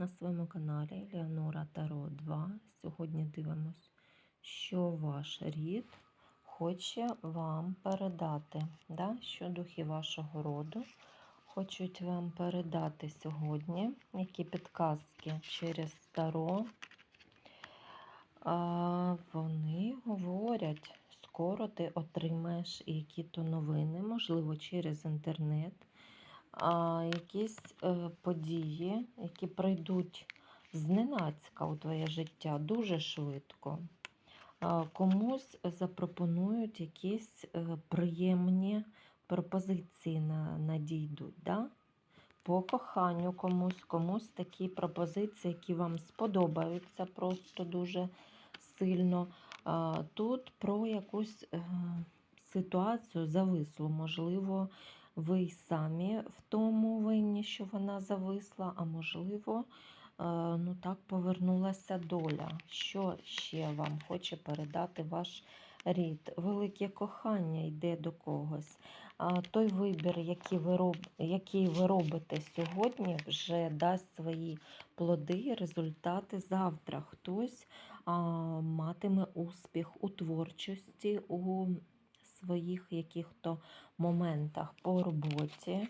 на своєму каналі Леонора Таро 2. Сьогодні дивимось, що ваш рід хоче вам передати. Да? Що духи вашого роду хочуть вам передати сьогодні, які підказки через Таро. А, вони говорять, скоро ти отримаєш які-то новини, можливо, через інтернет якісь е, події, які прийдуть зненацька у твоє життя дуже швидко. Комусь запропонують якісь е, приємні пропозиції на, надійдуть. Да? По коханню комусь, комусь такі пропозиції, які вам сподобаються просто дуже сильно. Тут про якусь е, ситуацію завислу, можливо, ви самі в тому винні, що вона зависла, а можливо, е, ну так повернулася доля. Що ще вам хоче передати ваш рід? Велике кохання йде до когось. А той вибір, який ви, роб... який ви робите сьогодні, вже дасть свої плоди, результати завтра. Хтось а, матиме успіх у творчості, у своїх яких-то моментах по роботі.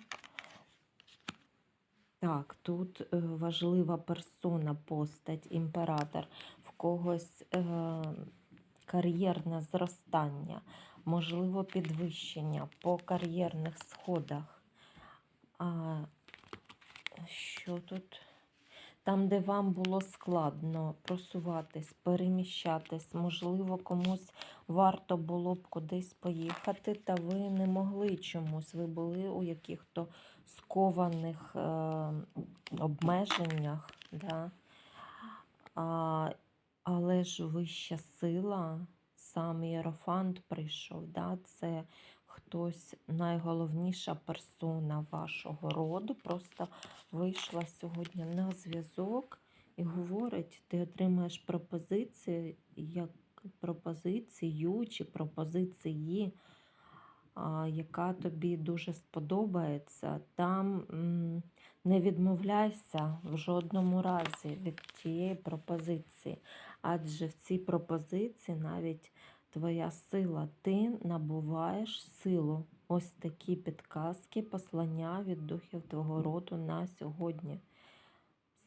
Так, тут е, важлива персона, постать, імператор, в когось е, кар'єрне зростання, можливо, підвищення по кар'єрних сходах. А що тут? Там, де вам було складно просуватись, переміщатись, можливо, комусь варто було б кудись поїхати, та ви не могли чомусь. Ви були у яких-то скованих е, обмеженнях. Да? А, але ж вища сила, сам Єрофант прийшов. Да? Це хтось найголовніша персона вашого роду. Просто вийшла сьогодні на зв'язок і говорить, ти отримаєш пропозицію, як пропозицію чи пропозиції, яка тобі дуже сподобається. Там не відмовляйся в жодному разі від тієї пропозиції. Адже в цій пропозиції навіть твоя сила, ти набуваєш силу. Ось такі підказки, послання від духів твого роду на сьогодні.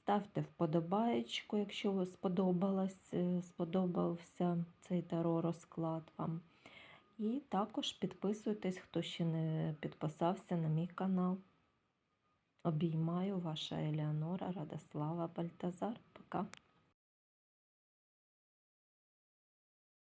Ставте вподобаєчку, якщо сподобалось, е, сподобався цей таро розклад вам. І також підписуйтесь, хто ще не підписався на мій канал. Обіймаю ваша Елеонора Радослава Бальтазар. Пока.